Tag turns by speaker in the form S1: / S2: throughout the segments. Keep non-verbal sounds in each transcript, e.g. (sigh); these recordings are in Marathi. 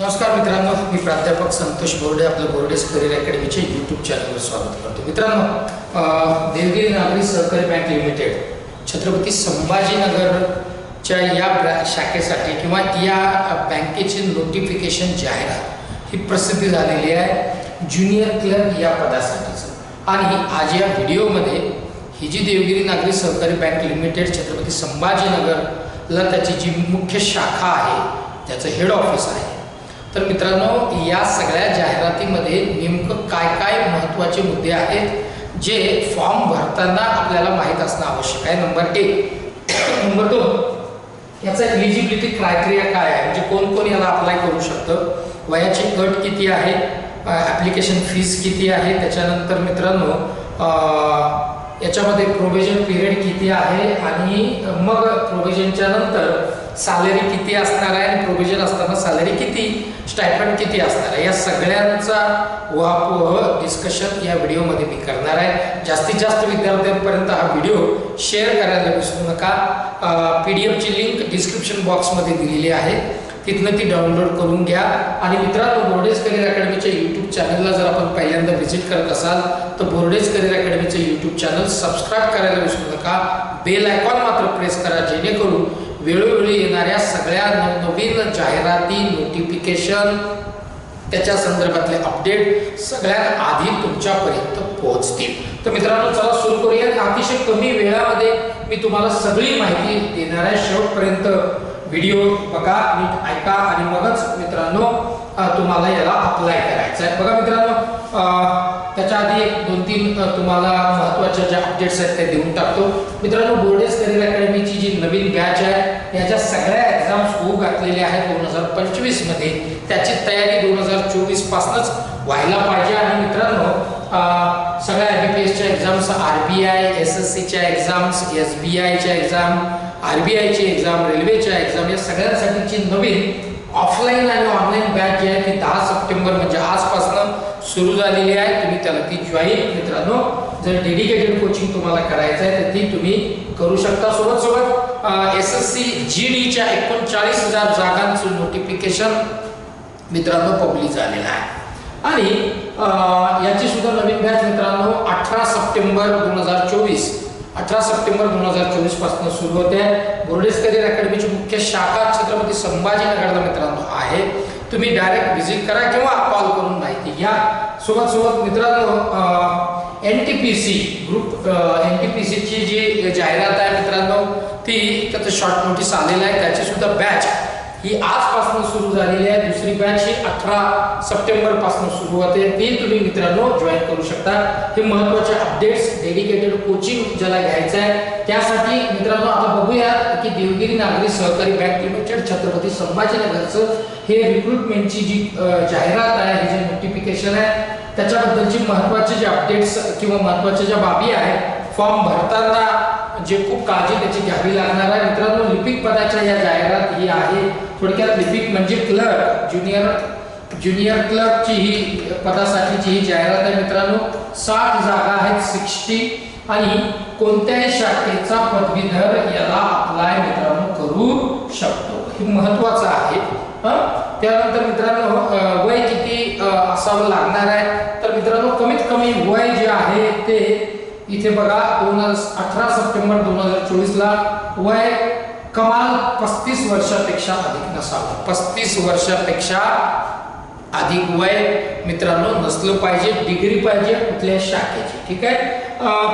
S1: नमस्कार मित्रांनो मी प्राध्यापक संतोष बोर्डे आपलं बोर्डेस करिअर अकॅडमीचे यूट्यूब चॅनलवर स्वागत करतो. मित्रांनो देवगिरी नागरी सहकारी बँक लिमिटेड छत्रपती संभाजीनगरच्या या ब्रॅ- शाखेसाठी किंवा या बँकेची नोटिफिकेशन जाहिरात ही प्रसिद्धी झालेली आहे. ज्युनियर क्लर्क या पदासाठीचं. आणि आज या व्हिडिओमध्ये ही जी देवगिरी नागरी सहकारी बँक लिमिटेड छत्रपती संभाजीनगरला त्याची जी मुख्य शाखा आहे त्याचं हेड ऑफिस आहे. तर मित्रांनो या सगळ्या जाहिरातीमध्ये नेमकं काय काय महत्त्वाचे मुद्दे आहेत जे फॉर्म भरताना आपल्याला माहीत असणं आवश्यक आहे. नंबर एक. (clears throat) नंबर दोन. याचा एलिजिबिलिटी क्रायटेरिया काय आहे? म्हणजे कोण कोण याला अप्लाय करू शकतं? वयाची अट किती आहे? ॲप्लिकेशन फीस किती आहे? त्याच्यानंतर मित्रांनो याच्यामध्ये प्रोव्हिजन पिरियड किती आहे? आणि मग प्रोव्हिजनच्या नंतर सॅलरी किती असणार आहे आणि प्रोव्हिजन असताना सॅलरी किती? स्टायफंड किती असणार आहे? या सगळ्यांचा उहापोह डिस्कशन या व्हिडिओमध्ये मी करणार आहे. जास्तीत जास्त विद्यार्थ्यांपर्यंत हा व्हिडिओ शेअर करायला विसरू नका. पी डी एफची लिंक डिस्क्रिप्शन बॉक्समध्ये दिलेली आहे. तिथनं ती डाउनलोड करून घ्या. आणि मित्रांनो बोर्डेज करिअर अकॅडमीच्या यूट्यूब चॅनलला जर आपण पहिल्यांदा व्हिजिट करत असाल तर बोर्डेज करिअर अकॅडमीचं यूट्यूब चॅनल सबस्क्राईब करायला विसरू नका. बेल आयकॉन मात्र प्रेस करा जेणेकरून वेळोवेळी येणाऱ्या सगळ्या नवनवीन जाहिराती नोटिफिकेशन त्याच्या संदर्भातले अपडेट सगळ्यात आधी तुमच्यापर्यंत पोहोचतील. तर मित्रांनो चला सुरू करूया. अतिशय कमी वेळामध्ये मी तुम्हाला सगळी माहिती देणार आहे शेवटपर्यंत व्हिडिओ बघा नीट ऐका. आणि मगच मित्रांनो तुम्हाला याला अप्लाय करायचं आहे बघा मित्रांनो त्याच्या आधी एक दोन तीन तुम्हाला महत्त्वाच्या ज्या अपडेट्स आहेत त्या देऊन टाकतो. मित्रांनो बोर्डेस करिअर अकॅडमीची जी नवीन बॅच आहे याच्या सगळ्या एक्झाम्स होऊ घातलेल्या आहेत दोन हजार पंचवीसमध्ये त्याची तयारी दोन हजार चोवीसपासूनच व्हायला पाहिजे. आणि मित्रांनो सगळ्या एम बी पी एसच्या exams R B I S S सीच्या एक्झाम्स एस बी आयच्या एक्झाम आर बी आयची एक्झाम रेल्वेच्या एक्झाम या सगळ्यांसाठीची नवीन ऑफलाईन आणि ऑनलाईन बॅच जी आहे ती दहा सप्टेंबर म्हणजे आजपासून सुरू झालेली आहे. तुम्ही त्याला ती जॉईन मित्रांनो जर डेडिकेटेड कोचिंग तुम्हाला करायचं आहे तर ती तुम्ही करू शकता. सोबत सोबत एस एस सी जी डीच्या एकोणचाळीस हजार जागांचं नोटिफिकेशन मित्रांनो पब्लिक झालेलं आहे. आणि याची सुद्धा नवीन बॅच मित्रांनो अठरा सप्टेंबर दोन हजार चोवीस. अठरा सप्टेंबर दोन हजार चोवीसपासून सुरू होते. बोर्डेस करिअर अकॅडमीची मुख्य शाखा छत्रपती संभाजीनगरला मित्रांनो आहे. तुम्ही डायरेक्ट व्हिजिट करा किंवा कॉल करून सोबत सोबत मित्रांनो N T P C group N T P सीची जी जाहिरात आहे मित्रांनो ती त्याचं शॉर्ट नोटीस आलेलं आहे. त्याची सुद्धा बॅच ही आजपासून सुरू झालेली आहे. दुसरी बॅच ही अठरा सप्टेंबरपासून सुरू होते. ती तुम्ही मित्रांनो जॉईन करू शकता. हे महत्त्वाचे अपडेट्स डेडिकेटेड कोचिंग ज्याला घ्यायचं आहे त्यासाठी मित्रांनो आता बघूया की देवगिरी नागरी सहकारी बँक लिमिटेड छत्रपती संभाजीनगरचं हे रिक्रुटमेंटची जी जाहिरात आहे हे जे नोटिफिकेशन आहे त्याच्याबद्दलची महत्त्वाचे जे अपडेट्स किंवा महत्त्वाच्या ज्या बाबी आहेत फॉर्म भरताना जे खूप काळजी त्याची घ्यावी लागणार आहे. मित्रांनो लिपिक पदाच्या या जाहिरात ही आहे. थोडक्यात लिपिक म्हणजे क्लर्क ज्युनियर ज्युनियर क्लर्कची ही पदासाठीची ही जाहिरात आहे मित्रांनो. साठ जागा आहेत सिक्स्टी आणि कोणत्याही शाखेचा पदवीधर याला अप्लाय मित्रांनो करू शकतो. हे महत्वाचं आहे. त्यानंतर मित्रांनो वय किती असावं लागणार आहे. तर मित्रांनो कमीत कमी वय जे आहे ते इथे बघा दोन हजार अठरा सप्टेंबर दोन हजार चोवीसला वय कमाल पस्तीस वर्षापेक्षा अधिक नसावं. पस्तीस वर्षापेक्षा अधिक वय मित्रांनो नसलं पाहिजे डिग्री पाहिजे कुठल्या शाखेची. ठीक आहे?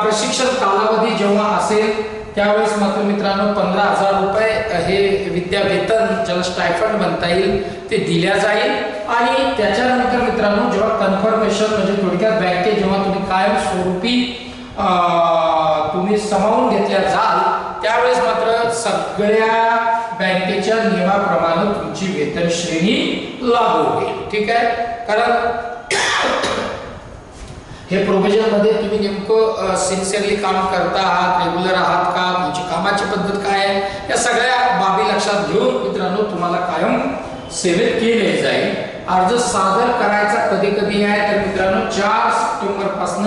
S1: प्रशिक्षण कालावधी जेव्हा असेल त्यावेळेस मात्र मित्रांनो पंधरा हजार रुपये हे विद्या वेतन ज्याला स्टायफंड म्हणता येईल ते दिल्या जाईल. आणि त्याच्यानंतर मित्रांनो जेव्हा कन्फर्मेशन म्हणजे थोडक्यात बँकेत जेव्हा तुम्ही कायम स्वरूपी तुम्ही समावून घेतल्या जाल त्यावेळेस मात्र सगळ्या बँकेच्या नियमाप्रमाणे तुमची वेतन श्रेणी लागू होईल. ठीक आहे? कारण हे प्रोव्हिजनमध्ये तुम्ही नेमकं सिन्सिअरली काम करता आहात रेग्युलर आहात का? तुमची कामाची पद्धत काय आहे? या सगळ्या बाबी लक्षात घेऊन मित्रांनो तुम्हाला कायम सेवेत केले जाईल. अर्ज सादर करायचा कधी कधी आहे तर मित्रांनो चार सप्टेंबरपासून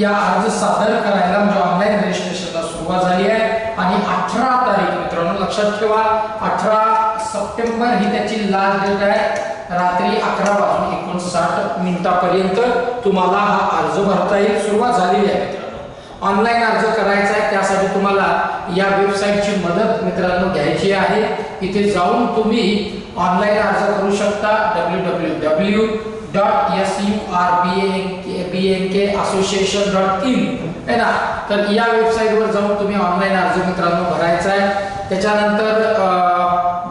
S1: या अर्ज सादर करायला म्हणजे ऑनलाईन रजिस्ट्रेशनला सुरुवात झाली आहे. आणि अठरा तारीख मित्रांनो लक्षात ठेवा अठरा सप्टेंबर ही त्याची लास्ट डेट आहे. रात्री अकरा वाजून एकोणसाठ मिनिटापर्यंत तुम्हाला हा अर्ज भरता येईल सुरुवात झालेली आहे मित्रांनो. ऑनलाईन अर्ज करायचा आहे त्यासाठी तुम्हाला या वेबसाईटची मदत मित्रांनो घ्यायची आहे. इथे जाऊन तुम्ही ऑनलाईन अर्ज करू शकता. W W W dot S U R B A B N K association dot in आहे ना? तर या वेबसाईटवर जाऊन तुम्ही ऑनलाईन अर्ज मित्रांनो भरायचा आहे. त्याच्यानंतर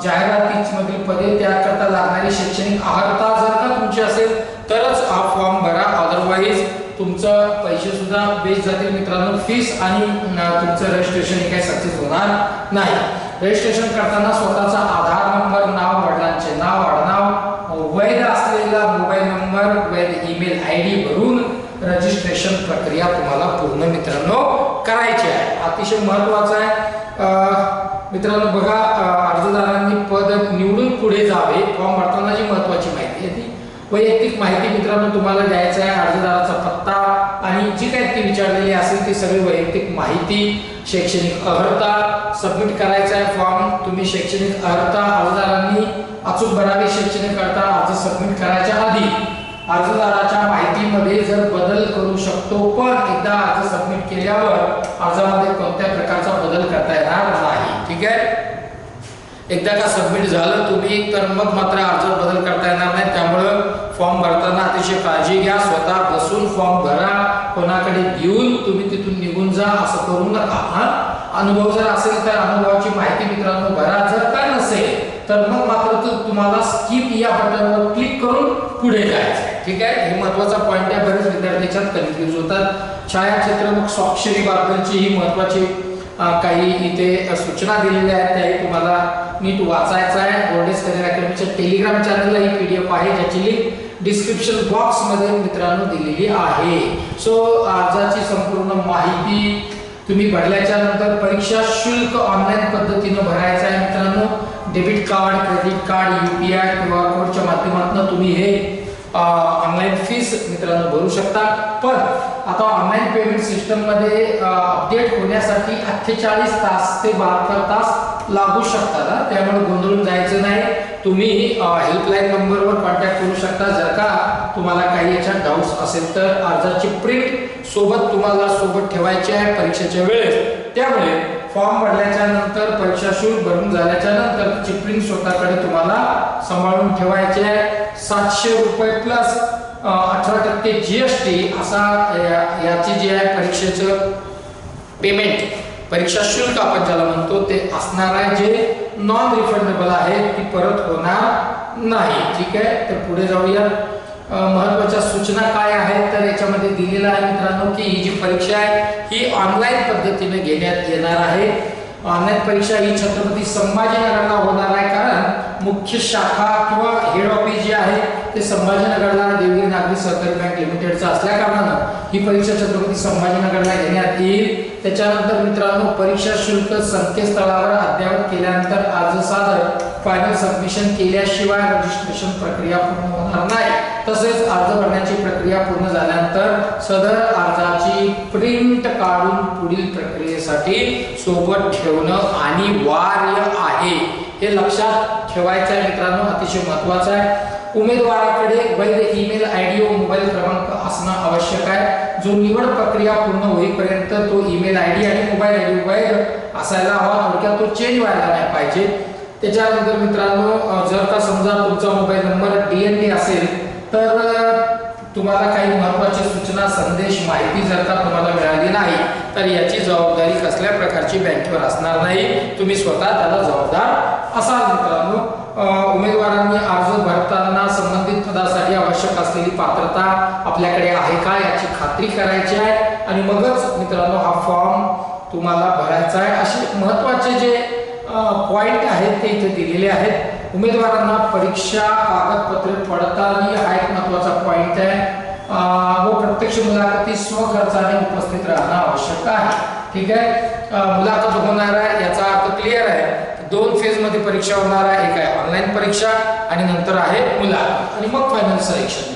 S1: जाहिरातीमधील पदे त्याकरता लागणारी शैक्षणिक अर्हता जर का तुमची असेल तरच हा फॉर्म भरा. अदरवाईज तुमचं पैसे सुद्धा वेस्ट जातील मित्रांनो. फीस आणि तुमचं रजिस्ट्रेशन हे काही सक्सेस होणार नाही. रजिस्ट्रेशन करताना स्वतःचा आधार नंबर नाव वडिलांचे नाव आडनाव वैध असलेला मोबाईल नंबर वैध ईमेल आय डी भरून रजिस्ट्रेशन प्रक्रिया तुम्हाला पूर्ण मित्रांनो करायची आहे. अतिशय महत्वाचं आहे. मित्रांनो बघा अर्जदारांनी पद निवडून पुढे जावे फॉर्म भरताना जी महत्वाची माहिती आहे ती. वैयक्तिक माहिती मित्रांनो तुम्हाला द्यायचं आहे अर्जदाराचा पत्ता आणि जी काय ती विचारलेली असेल ती सगळी वैयक्तिक माहिती शैक्षणिक अर्हता सबमिट करायचा आहे फॉर्म. तुम्ही शैक्षणिक अर्हता अर्जदारांनी अचूक भरावी शैक्षणिक अर्हता अर्ज सबमिट करायच्या आधी अर्जदाराच्या माहितीमध्ये जर बदल करू शकतो पण एकदा अर्ज सबमिट केल्यावर अर्जामध्ये कोणत्या प्रकारचा बदल करता येणार नाही. ठीक आहे? एकदा का सबमिट झालं तुम्ही तर मग मात्र अर्ज बदल करता येणार नाही. त्यामुळं फॉर्म भरताना अतिशय काळजी घ्या. स्वतः बसून फॉर्म भरा. कोणाकडे घेऊन तुम्ही तिथून निघून जा. असं करू नका हा? अनुभव जर असेल तर अनुभवाची माहिती मित्रांनो भरा. जर का नसेल तर मग मात्र तर तुम्हाला स्किप या बटनवर क्लिक करून पुढे जायचं ठीक आहे? हे महत्त्वाचा पॉईंट आहे. बरेच विद्यार्थ्यांच्यात कन्फ्युज होतात. छायाचित्र मग स्वाक्षरी बाबतची ही महत्वाची काही इथे सूचना दिलेल्या आहेत त्याही तुम्हाला नीट वाचायचं आहे. बोर्डेस करिअर अकॅडमीच्या टेलिग्राम चॅनलला ही पी डी एफ आहे ज्याची लिंक डिस्क्रिप्शन बॉक्समध्ये मित्रांनो दिलेली आहे. सो अर्जाची संपूर्ण माहिती तुम्ही भरल्याच्या नंतर परीक्षा शुल्क ऑनलाईन पद्धतीनं भरायचं आहे मित्रांनो. Debit card credit card UPI R कोडच्या माध्यमातून तुम्ही हे ऑनलाईन फीस मित्रांनो भरू शकता. पण आता ऑनलाईन पेमेंट सिस्टममध्ये अपडेट होण्यासाठी अठ्ठेचाळीस तास ते बहात्तर तास लागू शकतात त्यामुळे गोंधळून जायचं नाही. तुम्ही हेल्पलाईन नंबरवर कॉन्टॅक्ट करू शकता. जर का तुम्हाला काही याच्यात डाऊट्स असेल तर अर्जाची प्रिंट सोबत तुम्हाला सोबत ठेवायची आहे परीक्षेच्या वेळेस. त्यामुळे फॉर्म भरल्याच्या नंतर परीक्षा शुल्क भरून झाल्याच्यानंतर त्याची प्रिंट स्वतःकडे तुम्हाला सांभाळून ठेवायचे आहे. सातशे रुपये प्लस अठरा टक्के जी एस टी असा या- याची जी आहे परीक्षेचं पेमेंट परीक्षा शुल्क आपण ज्याला म्हणतो ते असणार आहे जे नॉन रिफंडेबल आहे ती परत होणार नाही. ठीक आहे? तर पुढे जाऊया. महत्त्वाच्या सूचना काय आहेत तर याच्यामध्ये दिलेलं आहे मित्रांनो की ही जी परीक्षा आहे ही ऑनलाईन पद्धतीने घेण्यात येणार आहे. ऑनलाईन परीक्षा ही छत्रपती संभाजीनगरला होणार आहे कारण मुख्य शाखा किंवा हेड ऑफिस जे आहे ते संभाजीनगरला देवगिरी नागरी सहकारी बँक लिमिटेडचं असल्या कारणानं ही परीक्षा छत्रपती संभाजीनगरला घेण्यात येईल त्याच्यानंतर मित्रांनो परीक्षा शुल्क संकेतस्थळावर अद्ययावत केल्यानंतर अर्ज सादर फायनल सबमिशन केल्याशिवाय रजिस्ट्रेशन प्रक्रिया पूर्ण होणार नाही. तसेच अर्ज भरण्याची प्रक्रिया पूर्ण झाल्यानंतर सदर अर्जाची प्रिंट काढून पुढील प्रक्रियेसाठी सोबत ठेवणं अनिवार्य आहे. हे लक्षात ठेवायचं आहे मित्रांनो अतिशय महत्वाचं आहे उमेदवाराकडे वैध ईमेल आयडी व मोबाईल क्रमांक असणं आवश्यक आहे. जो निवड प्रक्रिया पूर्ण होईपर्यंत तो ईमेल आयडी आणि मोबाईल आयडी वैध असायला हवा. थोडक्यात तो चेंज व्हायला नाही पाहिजे. त्याच्यानंतर मित्रांनो जर का समजा तुमचा mobile number D N D असेल तर तुम्हाला काही महत्वाची सूचना संदेश माहिती जर का तुम्हाला मिळाली नाही तर याची जबाबदारी कसल्या प्रकारची बँकेवर असणार नाही. तुम्ही स्वतः त्याला जबाबदार असाल मित्रांनो अ, उमेदवारांनी अर्ज भरताना संबंधित पदासाठी आवश्यक असलेली पात्रता आपल्याकडे आहे का नक्की करायची आहे आणि मगच मित्रांनो हा फॉर्म तुम्हाला भरायचा आहे. असे महत्त्वाचे जे पॉइंट आहेत ते इथे दिलेले आहेत. उमेदवारांना परीक्षा कागदपत्रे पडताळणी हा एक महत्त्वाचा पॉईंट आहे. व प्रत्यक्ष मुलाखती स्वखर्चाने उपस्थित राहणं आवश्यक आहे. ठीक आहे? मुलाखत होणार आहे याचा अर्थ क्लिअर आहे. दोन फेजमध्ये परीक्षा होणार आहे. एक आहे ऑनलाईन परीक्षा आणि नंतर आहे मुलाखत. आणि मग फायनल सिलेक्शन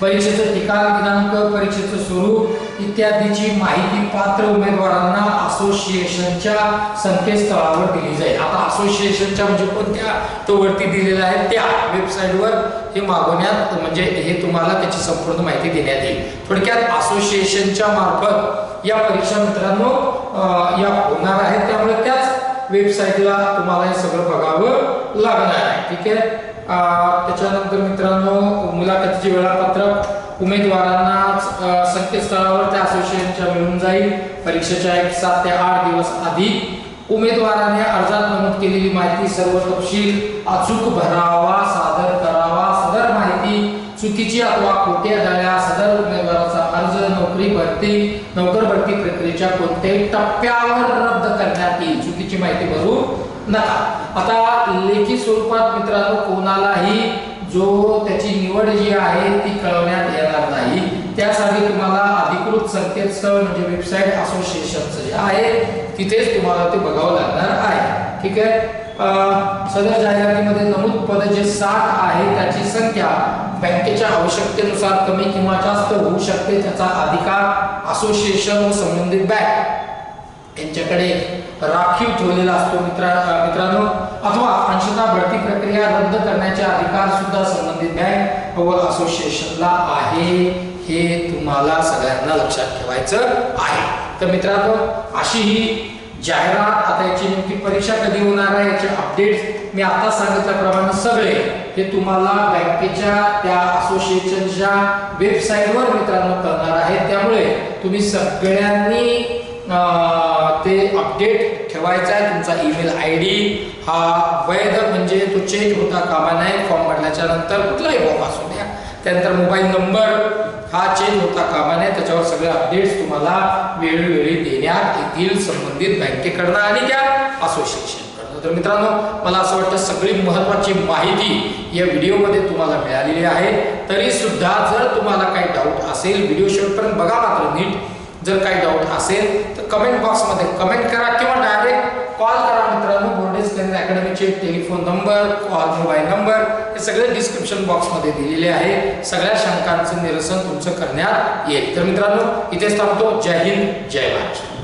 S1: परीक्षेचं ठिकाण दिनांक परीक्षेचं स्वरूप इत्यादीची माहिती पात्र उमेदवारांना असोसिएशनच्या संकेतस्थळावर दिली जाईल. आता असोसिएशनच्या म्हणजे कोणत्या तो वरती दिलेल्या आहे त्या वेबसाईटवर हे मागवण्यात म्हणजे हे तुम्हाला त्याची संपूर्ण माहिती देण्यात येईल. थोडक्यात असोसिएशनच्या मार्फत या परीक्षा मित्रांनो या होणार आहेत. त्यामुळे त्याच वेबसाईटला तुम्हाला हे सगळं बघावं लागणार आहे. ठीक आहे? त्याच्यानंतर मित्रांनो मुलाखतीचे वेळापत्रक. उमेदवारांना संकेतस्थळावर त्या असोसिएशनच्या मिळून जाईल. परीक्षेच्या एक सात ते आठ दिवस आधी उमेदवाराने अर्जात नमूद केलेली माहिती सर्व तपशील अचूक भरावा सादर करावा. सदर माहिती चुकीची अथवा खोटी आढळल्या सदर उमेदवाराचा अर्ज नोकरी भरती नोकर भरती प्रक्रियेच्या कोणत्याही टप्प्यावर रद्द करण्यात येईल. चुकीची माहिती भरू नका. आता लेखी स्वरूपात मित्रांनो कोणालाही जो त्याची निवड जी आहे ती कळवण्यात येणार नाही. त्यासाठी तुम्हाला अधिकृत संकेतस्थळ म्हणजे वेबसाईट असोसिएशनचं जे आहे तिथेच तुम्हाला ते बघावं लागणार आहे. ठीक आहे? सदर जाहिरातीमध्ये नमूद पद जे साठ आहे त्याची संख्या बँकेच्या आवश्यकतेनुसार कमी किंवा जास्त होऊ शकते त्याचा अधिकार असोसिएशन व संबंधित बँक. यांच्याकडे राखीव ठेवलेला असतो मित्रा मित्रांनो. अथवा अंशतः भरती प्रक्रिया रद्द करण्याचे अधिकार सुद्धा संबंधित बँक व असोसिएशनला आहे. हे तुम्हाला सगळ्यांना लक्षात ठेवायचं आहे. तर मित्रांनो अशी ही जाहिरात आता याची नेमकी परीक्षा कधी होणार आहे याचे अपडेट्स मी आता सांगितल्याप्रमाणे सगळे हे तुम्हाला बँकेच्या त्या असोसिएशनच्या वेबसाईटवर मित्रांनो करणार आहे. त्यामुळे तुम्ही सगळ्यांनी ते अपडेट ठेवायचा आहे. तुमचा ईमेल आय डी हा वैध म्हणजे तो चेंज होता कामा नाही फॉर्म भरल्याच्या नंतर कुठलाही फॉर्म असू द्या. त्यानंतर मोबाईल नंबर हा चेंज होता कामा नये. त्याच्यावर सगळे अपडेट्स तुम्हाला वेळोवेळी देण्यात येतील. संबंधित बँकेकडनं आणि त्या असोसिएशनकडनं तर मित्रांनो मला असं वाटतं सगळी महत्त्वाची माहिती या व्हिडिओमध्ये तुम्हाला मिळालेली आहे. तरीसुद्धा जर तुम्हाला काही डाऊट असेल व्हिडिओ शेवटपर्यंत बघा मात्र नीट. जर काही डाऊट असेल तर कमेंट बॉक्समध्ये कमेंट करा किंवा डायरेक्ट कॉल करा मित्रांनो. Bordes career अकॅडमीचे telephone number call mobile number हे सगळे डिस्क्रिप्शन बॉक्समध्ये दिलेले आहे. सगळ्या शंकांचं निरसन तुमचं करण्यात येईल. तर मित्रांनो इथेच थांबतो. जय हिंद जय महाराष्ट्र.